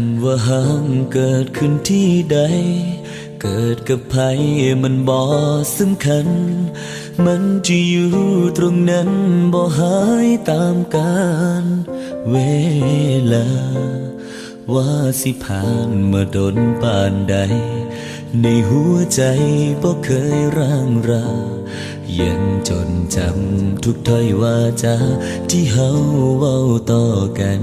ำว่าห้ามเกิดขึ้นที่ใด เกิดกับใครมันบ่สำคัญ มันจะอยู่ตรงนั้นบ่หายตามกาลเวลา ว่าสิผ่านมาดนปานใด ในหัวใจบ่เคยร่างรายังจนจำทุกถ้อยวาจาที่เฮาเว้าต่อกัน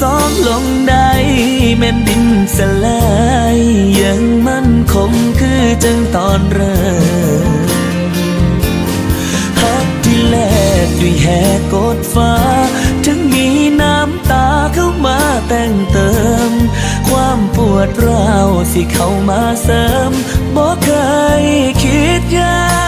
สองลงได้แม่นดินสลายยังมั่นคงคือจังตอนเริ่มฮักที่แลกด้วยแหกกดฟ้า ถึงมีน้ำตาเข้ามาแต่งเติม ความปวดร้าวสิเข้ามาเสริมบอกเคยคิดยา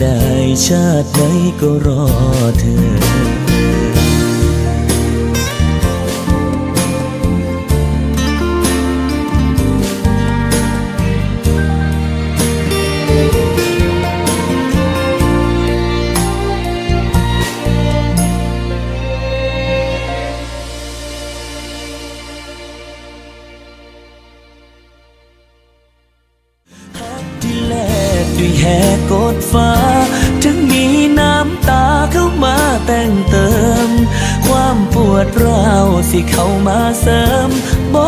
ได้ชาติไหนก็รอเธอที่แลกด้วยแหกกดฟ้า สิเข้ามาเสริมบ่